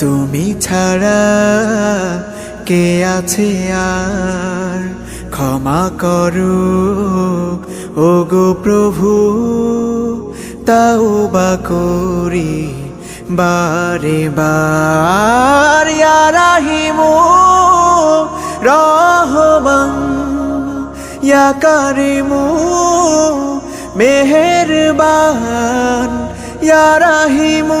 তুমি ছাড়া কে আছে আর? ক্ষমা করো ও গো প্রভু তাও বা করি বারে বার। রাহিমু রহমান ইয়া কারিমু মেহেরবান। ইয়া রাহিমু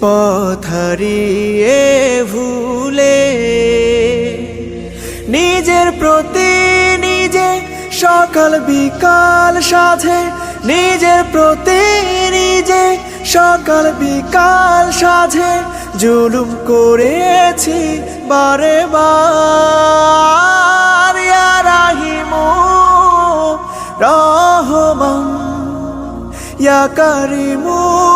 পথারিয়ে ভুলে নিজের প্রতি নিজে সকাল বিকাল সাধে নিজের প্রতি নিজে সকাল বিকাল সাধে জুলুম করেছি বারে বার। ইয়া রহমান, ইয়া কারিমু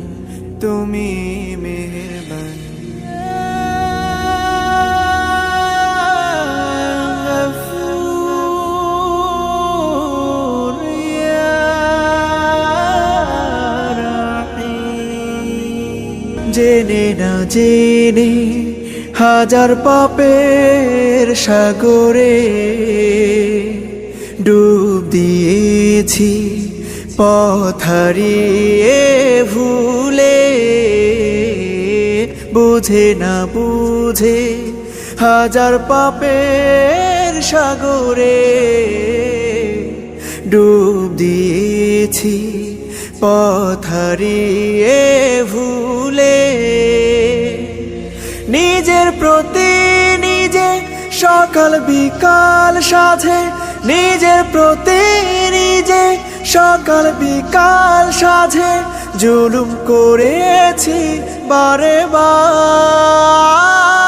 তুমি মেহেরবান। জেনে না জেনে হাজার পাপের সাগরে ডুব দিয়েছি। পথারিয়ে ভুলে বুঝে না বুঝে হাজার পাপের সাগরে ডুব দিয়েছি পথ হারিয়ে ভুলে নিজের প্রতি নিজে সকাল বিকাল সাথে নিজের প্রতি নিজে সকাল বিকাল সাঝে জুলুম করেছি বারে বার।